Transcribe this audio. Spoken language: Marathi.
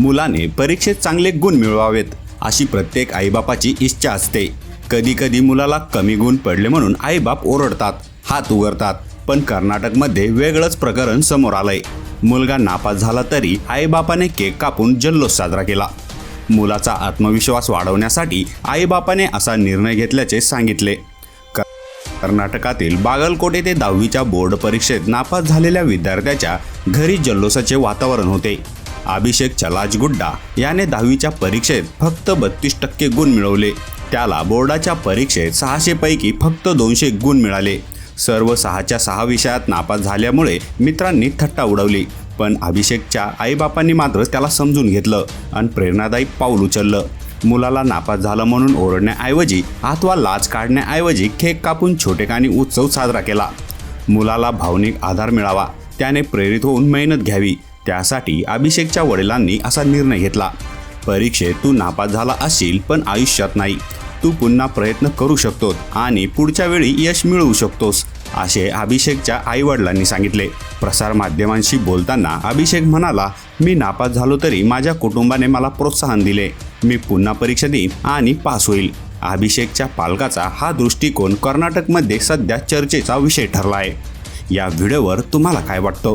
मुलाने परीक्षेत चांगले गुण मिळवावेत अशी प्रत्येक आईबापाची इच्छा असते. कधी कधी मुलाला कमी गुण पडले म्हणून आईबाप ओरडतात हात उघडतात पण कर्नाटकमध्ये वेगळंच प्रकरण समोर आलंय. मुलगा नापास झाला तरी आईबापाने केक कापून जल्लोष साजरा केला. मुलाचा आत्मविश्वास वाढवण्यासाठी आईबापाने असा निर्णय घेतल्याचे सांगितले. क- कर्नाटकातील बागलकोट येथे दहावीच्या बोर्ड परीक्षेत नापास झालेल्या विद्यार्थ्याच्या घरी जल्लोषाचे वातावरण होते. अभिषेक लाजगुड्डा याने दहावीच्या परीक्षेत फक्त बत्तीस टक्के गुण मिळवले. त्याला बोर्डाच्या परीक्षेत सहाशेपैकी फक्त दोनशे गुण मिळाले. सर्व सहाच्या सहा विषयात नापास झाल्यामुळे मित्रांनी थट्टा उडवली. पण अभिषेकच्या आईबापांनी मात्र त्याला समजून घेतलं आणि प्रेरणादायी पाऊल उचललं. मुलाला नापास झालं म्हणून ओरडण्याऐवजी अथवा लाच काढण्याऐवजी खेक कापून छोटेखानी उत्सव साजरा केला. मुलाला भावनिक आधार मिळावा त्याने प्रेरित होऊन मेहनत घ्यावी. त्यासाठी अभिषेकच्या वडिलांनी असा निर्णय घेतला. परीक्षेत तू नापास झाला असशील पण आयुष्यात नाही. तू पुन्हा प्रयत्न करू शकतोस आणि पुढच्या वेळी यश मिळवू शकतोस असे अभिषेकच्या आईवडिलांनी सांगितले. प्रसारमाध्यमांशी बोलताना अभिषेक म्हणाला मी नापास झालो तरी माझ्या कुटुंबाने मला प्रोत्साहन दिले. मी पुन्हा परीक्षा देईन आणि पास होईल. अभिषेकच्या पालकाचा हा दृष्टिकोन कर्नाटकमध्ये सध्या चर्चेचा विषय ठरला आहे या व्हिडिओवर तुम्हाला काय वाटतं?